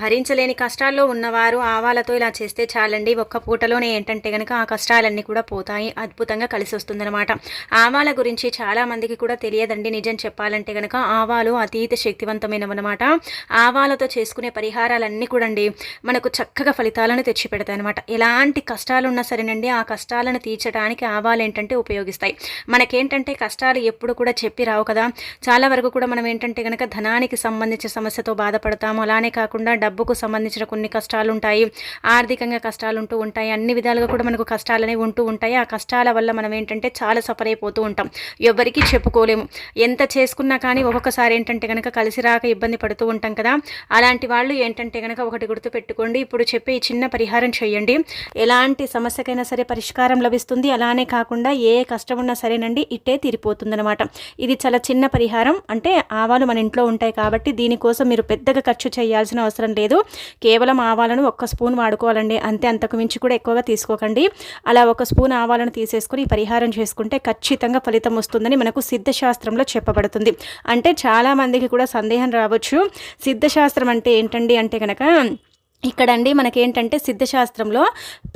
భరించలేని కష్టాల్లో ఉన్నవారు ఆవాలతో ఇలా చేస్తే చాలండి. ఒక్క పూటలోనే ఏంటంటే కనుక ఆ కష్టాలన్నీ కూడా పోతాయి. అద్భుతంగా కలిసి వస్తుందన్నమాట ఆవాల గురించి చాలామందికి కూడా తెలియదండి. నిజం చెప్పాలంటే కనుక ఆవాలు అతీత శక్తివంతమైనవన్నమాట. ఆవాలతో చేసుకునే పరిహారాలన్నీ కూడా అండి మనకు చక్కగా ఫలితాలను తెచ్చిపెడతాయి అనమాట ఎలాంటి కష్టాలు ఉన్నా సరేనండి ఆ కష్టాలను తీర్చడానికి ఆవాలు ఏంటంటే ఉపయోగిస్తాయి. మనకేంటంటే కష్టాలు ఎప్పుడు కూడా చెప్పి రావు కదా. చాలా వరకు కూడా మనం ఏంటంటే కనుక ధనానికి సంబంధించిన సమస్యతో బాధపడతాము. అలానే కాకుండా డబ్బుకు సంబంధించిన కొన్ని కష్టాలు ఉంటాయి ఆర్థికంగా కష్టాలు ఉంటూ ఉంటాయి. అన్ని విధాలుగా కూడా మనకు కష్టాలు అనేవి ఉంటూ ఉంటాయి. ఆ కష్టాల వల్ల మనం ఏంటంటే చాలా సఫర్ అయిపోతూ ఉంటాం. ఎవరికి చెప్పుకోలేము. ఎంత చేసుకున్నా కానీ ఒక్కొక్కసారి ఏంటంటే కనుక కలిసి రాక ఇబ్బంది పడుతూ ఉంటాం కదా. అలాంటి వాళ్ళు ఏంటంటే కనుక ఒకటి గుర్తు పెట్టుకోండి. ఇప్పుడు చెప్పే ఈ చిన్న పరిహారం చేయండి. ఎలాంటి సమస్యకైనా సరే పరిష్కారం లభిస్తుంది. అలానే కాకుండా ఏ కష్టం ఉన్నా సరేనండి ఇట్టే తీరిపోతుందనమాట ఇది చాలా చిన్న పరిహారం. అంటే ఆవాలు మన ఇంట్లో ఉంటాయి కాబట్టి దీనికోసం మీరు పెద్దగా ఖర్చు చేయాల్సిన అవసరం లేదు. కేవలం ఆవాలను ఒక్క స్పూన్ వాడుకోవాలండి. అంతే అంతకు మించి కూడా ఎక్కువగా తీసుకోకండి. అలా ఒక స్పూన్ ఆవాలను తీసేసుకుని పరిహారం చేసుకుంటే ఖచ్చితంగా ఫలితం వస్తుందని మనకు సిద్ధశాస్త్రంలో చెప్పబడుతుంది. అంటే చాలామందికి కూడా సందేహం రావచ్చు. సిద్ధశాస్త్రం అంటే ఏంటండి అంటే కనుక ఇక్కడండి మనకేంటంటే సిద్ధశాస్త్రంలో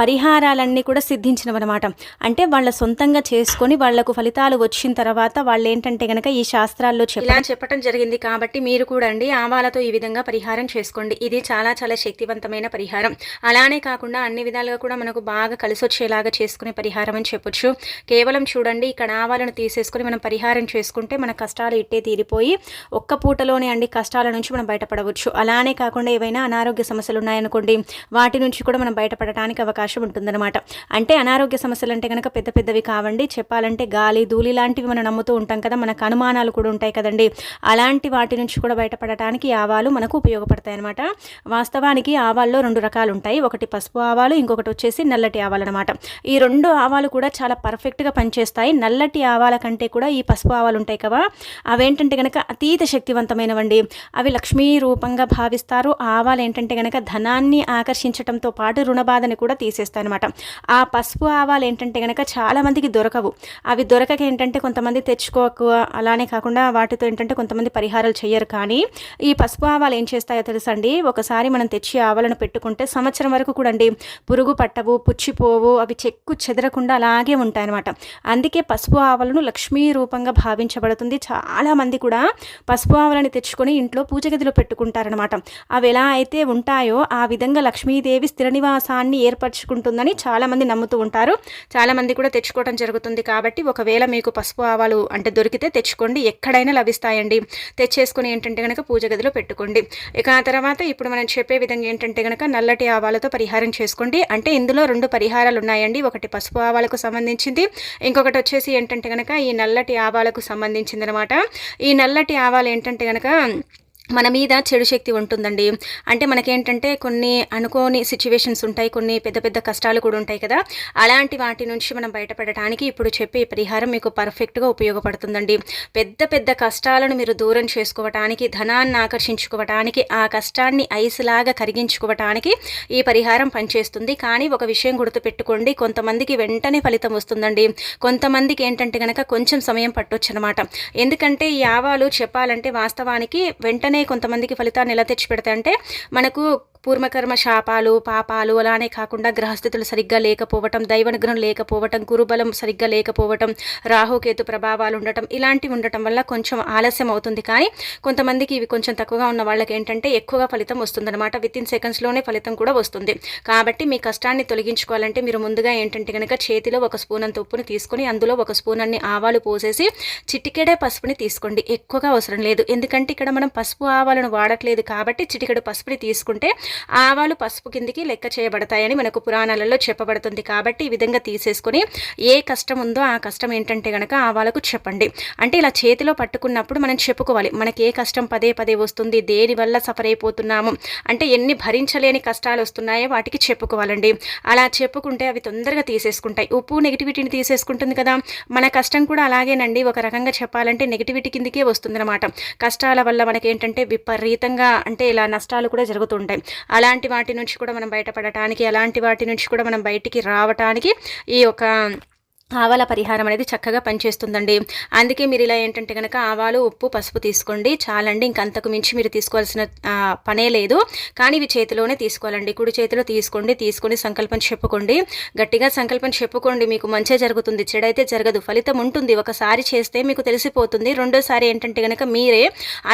పరిహారాలన్నీ కూడా సిద్ధించినవన్నమాట. అంటే వాళ్ళ సొంతంగా చేసుకొని వాళ్ళకు ఫలితాలు వచ్చిన తర్వాత వాళ్ళు ఏంటంటే కనుక ఈ శాస్త్రాల్లో ఇలా చెప్పడం జరిగింది కాబట్టి మీరు కూడా అండి ఆవాలతో ఈ విధంగా పరిహారం చేసుకోండి. ఇది చాలా చాలా శక్తివంతమైన పరిహారం. అలానే కాకుండా అన్ని విధాలుగా కూడా మనకు బాగా కలిసి వచ్చేలాగా చేసుకునే పరిహారం అని చెప్పొచ్చు. కేవలం చూడండి ఇక్కడ ఆవాలను తీసేసుకొని మనం పరిహారం చేసుకుంటే మన కష్టాలు ఇట్టే తీరిపోయి ఒక్క పూటలోనే అండి కష్టాల నుంచి మనం బయటపడవచ్చు. అలానే కాకుండా ఏవైనా అనారోగ్య సమస్యలు ఉన్నాయి ఉన్నాయనుకోండి వాటి నుంచి కూడా మనం బయటపడటానికి అవకాశం ఉంటుందన్నమాట. అంటే అనారోగ్య సమస్యలు అంటే కనుక పెద్ద పెద్దవి కావండి. చెప్పాలంటే గాలి ధూళి లాంటివి మనం నమ్ముతూ ఉంటాం కదా మనకు అనుమానాలు కూడా ఉంటాయి కదండి. అలాంటి వాటి నుంచి కూడా బయటపడటానికి ఆవాలు మనకు ఉపయోగపడతాయి అనమాట వాస్తవానికి ఆవాల్లో రెండు రకాలు ఉంటాయి. ఒకటి పసుపు ఆవాలు ఇంకొకటి వచ్చేసి నల్లటి ఆవాలు అనమాట ఈ రెండు ఆవాలు కూడా చాలా పర్ఫెక్ట్గా పనిచేస్తాయి. నల్లటి ఆవాల కంటే కూడా ఈ పసుపు ఆవాలు ఉంటాయి కదా అవేంటంటే కనుక అతీత శక్తివంతమైనవండి. అవి లక్ష్మీ రూపంగా భావిస్తారు. ఆవాలు ఏంటంటే కనుక ధనాన్ని ఆకర్షించడంతో పాటు రుణబాధని కూడా తీసేస్తాయన్నమాట. ఆ పసుపు ఆవాలు ఏంటంటే కనుక చాలామందికి దొరకవు. అవి దొరకక ఏంటంటే కొంతమంది తెచ్చుకోకు అలానే కాకుండా వాటితో ఏంటంటే కొంతమంది పరిహారాలు చేయరు కానీ ఈ పసుపు ఆవాలు ఏం చేస్తాయో తెలుసండి? ఒకసారి మనం తెచ్చి ఆవాలను పెట్టుకుంటే సంవత్సరం వరకు కూడా అండి పురుగు పట్టవు పుచ్చిపోవు అవి చెక్కు చెదరకుండా అలాగే ఉంటాయన్నమాట. అందుకే పసుపు ఆవలను లక్ష్మీ రూపంగా భావించబడుతుంది. చాలామంది కూడా పసుపు ఆవలని తెచ్చుకొని ఇంట్లో పూజ గదిలో పెట్టుకుంటారనమాట అవి ఎలా అయితే ఉంటాయో ఆ ఆ విధంగా లక్ష్మీదేవి స్థిర నివాసాన్ని ఏర్పరచుకుంటుందని చాలామంది నమ్ముతూ ఉంటారు. చాలామంది కూడా తెచ్చుకోవడం జరుగుతుంది కాబట్టి ఒకవేళ మీకు పసుపు ఆవాలు అంటే దొరికితే తెచ్చుకోండి. ఎక్కడైనా లభిస్తాయండి. తెచ్చేసుకుని ఏంటంటే కనుక పూజ గదిలో పెట్టుకోండి. ఇక ఆ తర్వాత ఇప్పుడు మనం చెప్పే విధంగా ఏంటంటే కనుక నల్లటి ఆవాలతో పరిహారం చేసుకోండి. అంటే ఇందులో రెండు పరిహారాలు ఉన్నాయండి. ఒకటి పసుపు ఆవాలకు సంబంధించింది. ఇంకొకటి వచ్చేసి ఏంటంటే కనుక ఈ నల్లటి ఆవాలకు సంబంధించింది అనమాట ఈ నల్లటి ఆవాలు ఏంటంటే కనుక మన మీద చెడు శక్తి ఉంటుందండి. అంటే మనకేంటంటే కొన్ని అనుకోని సిచ్యువేషన్స్ ఉంటాయి కొన్ని పెద్ద పెద్ద కష్టాలు కూడా ఉంటాయి కదా. అలాంటి వాటి నుంచి మనం బయటపడటానికి ఇప్పుడు చెప్పే పరిహారం మీకు పర్ఫెక్ట్గా ఉపయోగపడుతుందండి. పెద్ద పెద్ద కష్టాలను మీరు దూరం చేసుకోవటానికి ధనాన్ని ఆకర్షించుకోవటానికి ఆ కష్టాన్ని ఐసులాగా కరిగించుకోవటానికి ఈ పరిహారం పనిచేస్తుంది. కానీ ఒక విషయం గుర్తుపెట్టుకోండి కొంతమందికి వెంటనే ఫలితం వస్తుందండి. కొంతమందికి ఏంటంటే కనుక కొంచెం సమయం పట్టొచ్చు అనమాట ఎందుకంటే ఈ ఆవాలు చెప్పాలంటే వాస్తవానికి వెంటనే కొంతమందికి ఫలితాన్ని ఎలా తెచ్చిపెడతాయంటే మనకు పూర్వకర్మ శాపాలు పాపాలు అలానే కాకుండా గ్రహస్థితులు సరిగ్గా లేకపోవటం దైవనుగ్రహం లేకపోవటం గురుబలం సరిగ్గా లేకపోవటం రాహుకేతు ప్రభావాలు ఉండటం ఇలాంటివి ఉండటం వల్ల కొంచెం ఆలస్యం అవుతుంది. కానీ కొంతమందికి ఇవి కొంచెం తక్కువగా ఉన్న వాళ్ళకి ఏంటంటే ఎక్కువగా ఫలితం వస్తుందన్నమాట. విత్ ఇన్ సెకండ్స్లోనే ఫలితం కూడా వస్తుంది. కాబట్టి మీ కష్టాన్ని తొలగించుకోవాలంటే మీరు ముందుగా ఏంటంటే కనుక చేతిలో ఒక స్పూన్ అంత ఉప్పుని తీసుకొని అందులో ఒక స్పూన్ అన్ని ఆవాలు పోసేసి చిటికెడే పసుపుని తీసుకోండి. ఎక్కువగా అవసరం లేదు. ఎందుకంటే ఇక్కడ మనం పసుపు ఆవాలను వాడట్లేదు కాబట్టి చిటికెడు పసుపుని తీసుకుంటే ఆవాలు పసుపు కిందికి లెక్క చేయబడతాయని మనకు పురాణాలలో చెప్పబడుతుంది. కాబట్టి ఈ విధంగా తీసేసుకొని ఏ కష్టం ఉందో ఆ కష్టం ఏంటంటే కనుక ఆవాలకు చెప్పండి. అంటే ఇలా చేతిలో పట్టుకున్నప్పుడు మనం చెప్పుకోవాలి. మనకి ఏ కష్టం పదే పదే వస్తుంది దేనివల్ల సఫర్ అయిపోతున్నాము? అంటే ఎన్ని భరించలేని కష్టాలు వస్తున్నాయో వాటికి చెప్పుకోవాలండి. అలా చెప్పుకుంటే అవి తొందరగా తీసేసుకుంటాయి. ఉప్పు నెగిటివిటీని తీసేసుకుంటుంది కదా. మన కష్టం కూడా అలాగేనండి. ఒక రకంగా చెప్పాలంటే నెగిటివిటీ కిందికే వస్తుందన్నమాట. కష్టాల వల్ల మనకేంటంటే విపరీతంగా అంటే ఇలా నష్టాలు కూడా జరుగుతుంటాయి. అలాంటి వాటి నుంచి కూడా మనం బయటపడటానికి అలాంటి వాటి నుంచి కూడా మనం బయటికి రావటానికి ఈ యొక్క ఆవాల పరిహారం అనేది చక్కగా పనిచేస్తుందండి. అందుకే మీరు ఇలా ఏంటంటే కనుక ఆవాలు ఉప్పు పసుపు తీసుకోండి. చాలండి ఇంకంతకు మించి మీరు తీసుకోవాల్సిన పనే లేదు. కానీ ఇవి చేతిలోనే తీసుకోవాలండి. కుడి చేతిలో తీసుకోండి తీసుకొని సంకల్పం చెప్పుకోండి. గట్టిగా సంకల్పం చెప్పుకోండి మీకు మంచి జరుగుతుంది. చెడైతే జరగదు. ఫలితం ఉంటుంది. ఒకసారి చేస్తే మీకు తెలిసిపోతుంది. రెండోసారి ఏంటంటే కనుక మీరే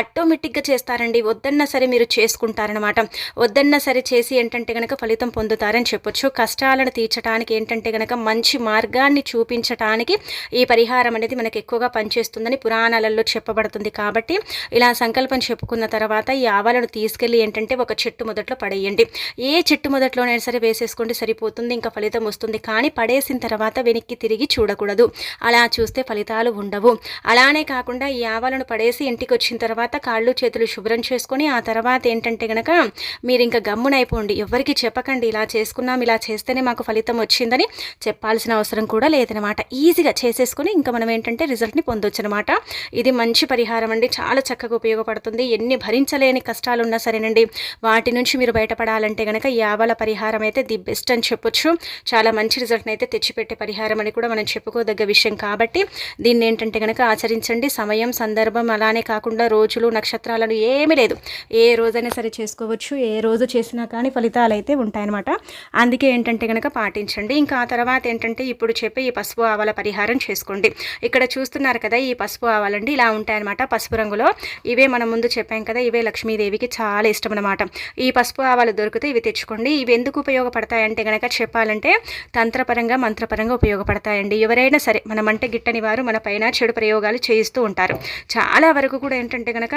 ఆటోమేటిక్గా చేస్తారండి. వద్దన్నా సరే మీరు చేసుకుంటారనమాట వద్దన్నా సరే చేసి ఏంటంటే కనుక ఫలితం పొందుతారని చెప్పొచ్చు. కష్టాలను తీర్చడానికి ఏంటంటే కనుక మంచి మార్గాన్ని చూ చూపించటానికి ఈ పరిహారం అనేది మనకు ఎక్కువగా పనిచేస్తుందని పురాణాలలో చెప్పబడుతుంది కాబట్టి ఇలా సంకల్పం చెప్పుకున్న తర్వాత ఈ ఆవాలను తీసుకెళ్ళి ఏంటంటే ఒక చెట్టు మొదట్లో పడేయండి. ఏ చెట్టు మొదట్లోనైనా సరే వేసేసుకోండి సరిపోతుంది ఇంకా ఫలితం వస్తుంది. కానీ పడేసిన తర్వాత వెనక్కి తిరిగి చూడకూడదు. అలా చూస్తే ఫలితాలు ఉండవు. అలానే కాకుండా ఈ ఆవాలను పడేసి ఇంటికి వచ్చిన తర్వాత కాళ్ళు చేతులు శుభ్రం చేసుకొని ఆ తర్వాత ఏంటంటే గనక మీరు ఇంకా గమ్మునైపోండి. ఎవరికి చెప్పకండి ఇలా చేసుకున్నాం ఇలా చేస్తేనే మాకు ఫలితం వచ్చిందని చెప్పాల్సిన అవసరం కూడా లేదు అనమాట ఈజీగా చేసేసుకొని ఇంకా మనం ఏంటంటే రిజల్ట్ని పొందొచ్చు అనమాట ఇది మంచి పరిహారం అండి. చాలా చక్కగా ఉపయోగపడుతుంది. ఎన్ని భరించలేని కష్టాలు ఉన్నా సరేనండి. వాటి నుంచి మీరు బయటపడాలంటే కనుక యావల పరిహారం అయితే ది బెస్ట్ అని చెప్పొచ్చు. చాలా మంచి రిజల్ట్ని అయితే తెచ్చిపెట్టే పరిహారం అని కూడా మనం చెప్పుకోదగ్గ విషయం కాబట్టి దీన్ని ఏంటంటే కనుక ఆచరించండి. సమయం సందర్భం అలానే కాకుండా రోజులు నక్షత్రాలను ఏమీ లేదు. ఏ రోజైనా సరే చేసుకోవచ్చు. ఏ రోజు చేసినా కానీ ఫలితాలు అయితే ఉంటాయన్నమాట. అందుకే ఏంటంటే కనుక పాటించండి. ఇంకా ఆ తర్వాత ఏంటంటే ఇప్పుడు చెప్పే ఈ పసుపు ఆవాల పరిహారం చేసుకోండి. ఇక్కడ చూస్తున్నారు కదా ఈ పసుపు ఆవాలండి ఇలా ఉంటాయన్నమాట పసుపు రంగులో. ఇవే మనం ముందు చెప్పాం కదా ఇవే లక్ష్మీదేవికి చాలా ఇష్టం అనమాట ఈ పసుపు ఆవాలు దొరికితే ఇవి తెచ్చుకోండి. ఇవి ఎందుకు ఉపయోగపడతాయంటే కనుక చెప్పాలంటే తంత్రపరంగా మంత్రపరంగా ఉపయోగపడతాయండి. ఎవరైనా సరే మనమంటే గిట్టని వారు మన పైన చెడు ప్రయోగాలు చేయిస్తూ ఉంటారు. చాలా వరకు కూడా ఏంటంటే కనుక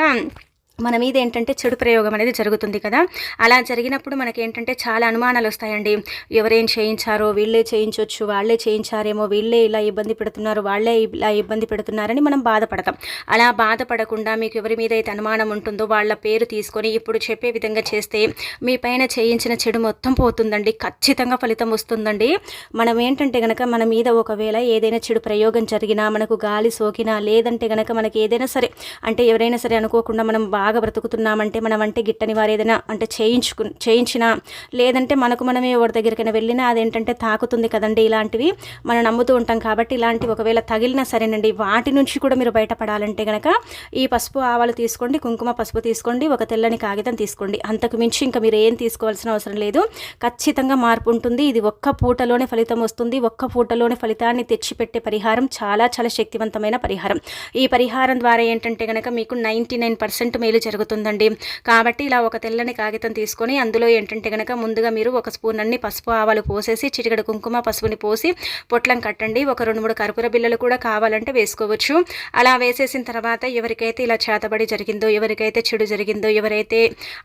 మన మీద ఏంటంటే చెడు ప్రయోగం అనేది జరుగుతుంది కదా. అలా జరిగినప్పుడు మనకి ఏంటంటే చాలా అనుమానాలు వస్తాయండి ఎవరేం చేయించారో వీళ్ళే చేయించవచ్చు వాళ్ళే చేయించారేమో వీళ్ళే ఇలా ఇబ్బంది పెడుతున్నారు వాళ్ళే ఇలా ఇబ్బంది పెడుతున్నారని మనం బాధపడతాం. అలా బాధపడకుండా మీకు ఎవరి మీద అయితే అనుమానం ఉంటుందో వాళ్ళ పేరు తీసుకొని ఇప్పుడు చెప్పే విధంగా చేస్తే మీ పైన చేయించిన చెడు మొత్తం పోతుందండి. ఖచ్చితంగా ఫలితం వస్తుందండి. మనం ఏంటంటే కనుక మన మీద ఒకవేళ ఏదైనా చెడు ప్రయోగం జరిగినా మనకు గాలి సోకినా లేదంటే గనక మనకి ఏదైనా సరే అంటే ఎవరైనా సరే అనుకోకుండా మనం బాగా బ్రతుకుతున్నామంటే మనం అంటే గిట్టని వారు ఏదైనా అంటే చేయించుకు చేయించినా లేదంటే మనకు మనమే ఎవరి దగ్గరికైనా వెళ్ళినా అదేంటంటే తాకుతుంది కదండి ఇలాంటివి. మనం నమ్ముతూ ఉంటాం కాబట్టి ఇలాంటివి ఒకవేళ తగిలినా సరేనండి. వాటి నుంచి కూడా మీరు బయటపడాలంటే కనుక ఈ పసుపు ఆవాలు తీసుకోండి కుంకుమ పసుపు తీసుకోండి ఒక తెల్లని కాగితం తీసుకోండి. అంతకు మించి ఇంకా మీరు ఏం తీసుకోవాల్సిన అవసరం లేదు. ఖచ్చితంగా మార్పు ఉంటుంది. ఇది ఒక్క పూటలోనే ఫలితం వస్తుంది. ఒక్క పూటలోనే ఫలితాన్ని తెచ్చిపెట్టే పరిహారం చాలా చాలా శక్తివంతమైన పరిహారం. ఈ పరిహారం ద్వారా ఏంటంటే కనుక మీకు నైంటీ నైన్ పర్సెంట్ మేలు పెళ్ళి జరుగుతుందండి. కాబట్టి ఇలా ఒక తెల్లని కాగితం తీసుకొని అందులో ఏంటంటే కనుక ముందుగా మీరు ఒక స్పూన్ అన్ని పసుపు ఆవాలు పోసేసి చిటికడ కుంకుమ పసుపుని పోసి పొట్లం కట్టండి. ఒక రెండు మూడు కర్పూర బిల్లలు కూడా కావాలంటే వేసుకోవచ్చు. అలా వేసేసిన తర్వాత ఎవరికైతే ఇలా చేతబడి జరిగిందో ఎవరికైతే చెడు జరిగిందో ఎవరైతే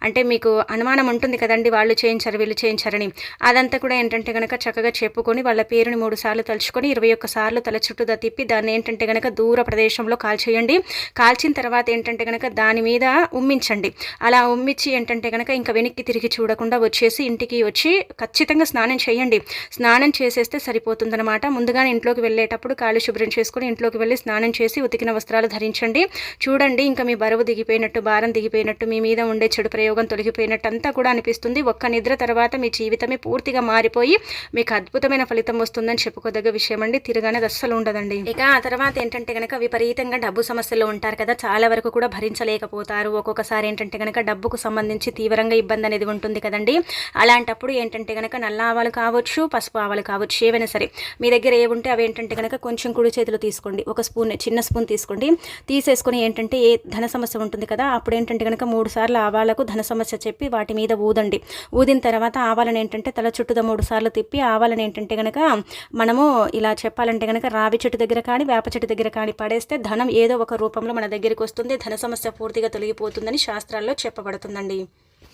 అంటే మీకు అనుమానం ఉంటుంది కదండి వాళ్ళు చేయించారు వీళ్ళు చేయించారని అదంతా కూడా ఏంటంటే కనుక చక్కగా చెప్పుకొని వాళ్ళ పేరుని మూడు సార్లు తలుచుకొని ఇరవై ఒక్క సార్లు తల చుట్టూదా తిప్పి దాన్ని ఏంటంటే కనుక దూర ప్రదేశంలో కాల్చేయండి. కాల్చిన తర్వాత ఏంటంటే కనుక దాని మీద ఉమ్మించండి. అలా ఉమ్మించి ఏంటంటే కనుక ఇంకా వెనక్కి తిరిగి చూడకుండా వచ్చేసి ఇంటికి వచ్చి ఖచ్చితంగా స్నానం చేయండి. స్నానం చేసేస్తే సరిపోతుందనమాట ముందుగానే ఇంట్లోకి వెళ్ళేటప్పుడు కాళ్ళు శుభ్రం చేసుకుని ఇంట్లోకి వెళ్ళి స్నానం చేసి ఉతికిన వస్త్రాలు ధరించండి. చూడండి ఇంకా మీ బరువు దిగిపోయినట్టు భారం దిగిపోయినట్టు మీ మీద ఉండే చెడు ప్రయోగం తొలగిపోయినట్టు అంతా కూడా అనిపిస్తుంది. ఒక్క నిద్ర తర్వాత మీ జీవితమే పూర్తిగా మారిపోయి మీకు అద్భుతమైన ఫలితం వస్తుందని చెప్పుకోదగ్గ విషయం అండి. తిరగానే అస్సలు ఉండదండి. ఇక ఆ తర్వాత ఏంటంటే కనుక విపరీతంగా డబ్బు సమస్యలు ఉంటారు కదా చాలా వరకు కూడా భరించలేకపోతారు. ఒక్కొక్కసారి ఏంటంటే కనుక డబ్బుకు సంబంధించి తీవ్రంగా ఇబ్బంది అనేది ఉంటుంది కదండి. అలాంటప్పుడు ఏంటంటే కనుక నల్ల ఆవాలు కావచ్చు పసుపు ఆవాలు కావచ్చు ఏవైనా సరే మీ దగ్గర ఏ ఉంటే అవి ఏంటంటే కనుక కొంచెం కుడి చేతులు తీసుకోండి. ఒక స్పూన్ చిన్న స్పూన్ తీసుకోండి. తీసేసుకొని ఏంటంటే ఏ ధన సమస్య ఉంటుంది కదా అప్పుడు ఏంటంటే కనుక మూడు సార్లు ఆవాలకు ధన సమస్య చెప్పి వాటి మీద ఊదండి. ఊదిన తర్వాత ఆవాలను ఏంటంటే తల చుట్టూదా మూడు సార్లు తిప్పి ఆవాలను ఏంటంటే కనుక మనము ఇలా చెప్పాలంటే కనుక రావి చెట్టు దగ్గర కానీ వేప చెట్టు దగ్గర కానీ పడేస్తే ధనం ఏదో ఒక రూపంలో మన దగ్గరికి వస్తుంది. ధన సమస్య పూర్తిగా తొలగిపోతుంది ఉంటుందని శాస్త్రాల్లో చెప్పబడుతుందండి.